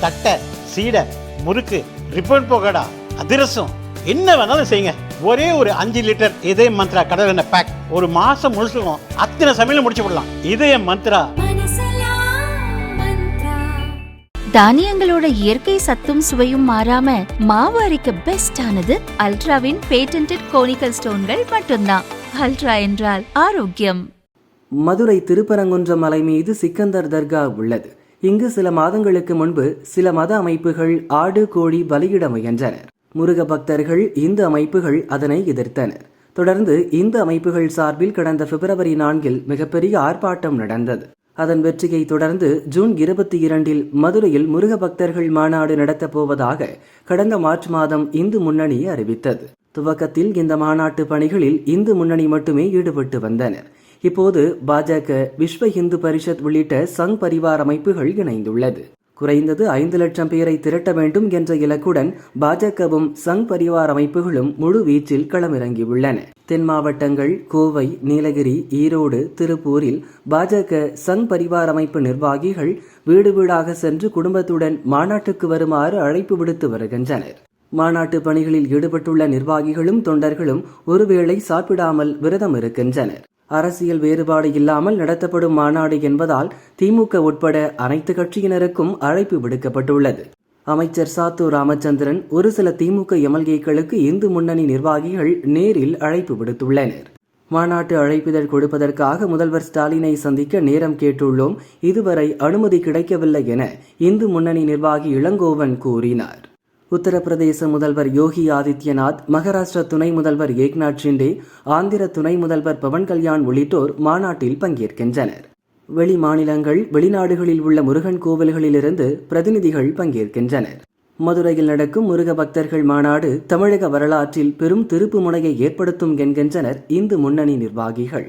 தட்டை சீடை முறுக்கு ரிப்பன் போகடா அதிரசம் என்ன வேணாலும் செய்யுங்க. ஒரே ஒரு அஞ்சு லிட்டர் இதய மந்த்ரா கடல் எண்ணெய் பேக் ஒரு மாசம் முழுசுக்கும் அத்தனை சமையலும் முடிச்சு விடலாம். இதய மந்த்ரா. தானியங்களோட இயற்கை சத்தும் சுவையும் மாறாம மாவு அரைக்க பெஸ்ட் ஆனது அல்ட்ராவின் பேட்டன்ட் கோனிக்கல் ஸ்டோன்கள் மட்டும்தான். அல்ட்ரா என்றால் ஆரோக்கியம். மதுரை திருப்பரங்குன்றம் மலை மீது சிக்கந்தர் தர்கா உள்ளது. இங்கு சில மாதங்களுக்கு முன்பு சில மத அமைப்புகள் ஆடு கோழி பலியிட முயன்றனர் முருக பக்தர்கள் இந்து அமைப்புகள் அதனை எதிர்த்தனர். தொடர்ந்து இந்து அமைப்புகள் சார்பில் கடந்த பிப்ரவரி நான்கில் மிகப்பெரிய ஆர்ப்பாட்டம் நடந்தது. அதன் வெற்றியை தொடர்ந்து ஜூன் இருபத்தி இரண்டில் மதுரையில் முருக பக்தர்கள் மாநாடு நடத்தப் போவதாக கடந்த மார்ச் மாதம் இந்து முன்னணி அறிவித்தது. துவக்கத்தில் இந்த மாநாட்டு பணிகளில் இந்து முன்னணி மட்டுமே ஈடுபட்டு வந்தனர். இப்போது பாஜக விஸ்வ இந்து பரிஷத் உள்ளிட்ட சங் பரிவார் அமைப்புகள் இணைந்துள்ளது. குறைந்தது ஐந்து லட்சம் பேரை திரட்ட வேண்டும் என்ற இலக்குடன் பாஜகவும் சங் பரிவார் அமைப்புகளும் முழு வீச்சில் களமிறங்கியுள்ளன. தென் மாவட்டங்கள் கோவை நீலகிரி ஈரோடு திருப்பூரில் பாஜக சங் பரிவார் அமைப்பு நிர்வாகிகள் வீடு வீடாக சென்று குடும்பத்துடன் மாநாட்டுக்கு வருமாறு அழைப்பு விடுத்து வருகின்றனர். மாநாட்டு பணிகளில் ஈடுபட்டுள்ள நிர்வாகிகளும் தொண்டர்களும் ஒருவேளை சாப்பிடாமல் விரதம் இருக்கின்றனர். அரசியல் வேறுபாடு இல்லாமல் நடத்தப்படும் மாநாடு என்பதால் திமுக உட்பட அனைத்து கட்சியினருக்கும் அழைப்பு விடுக்கப்பட்டுள்ளது. அமைச்சர் சாத்து ராமச்சந்திரன் ஒரு சில திமுக எம்எல்ஏக்களுக்கு இந்து முன்னணி நிர்வாகிகள் நேரில் அழைப்பு விடுத்துள்ளனர். மாநாட்டு அழைப்பிதழ் கொடுப்பதற்காக முதல்வர் ஸ்டாலினை சந்திக்க நேரம் கேட்டுள்ளோம். இதுவரை அனுமதி கிடைக்கவில்லை என இந்து முன்னணி நிர்வாகி இளங்கோவன் கூறினார். உத்தரப்பிரதேச முதல்வர் யோகி ஆதித்யநாத் மகாராஷ்டிர துணை முதல்வர் ஏக்நாத் ஷிண்டே ஆந்திர துணை முதல்வர் பவன் கல்யாண் உள்ளிட்டோர் மாநாட்டில் பங்கேற்கின்றனர். வெளி மாநிலங்கள் வெளிநாடுகளில் உள்ள முருகன் கோவில்களிலிருந்து பிரதிநிதிகள் பங்கேற்கின்றனர். மதுரையில் நடக்கும் முருக பக்தர்கள் மாநாடு தமிழக வரலாற்றில் பெரும் திருப்பு முனையை ஏற்படுத்தும் என்கின்றனர் இந்து முன்னணி நிர்வாகிகள்.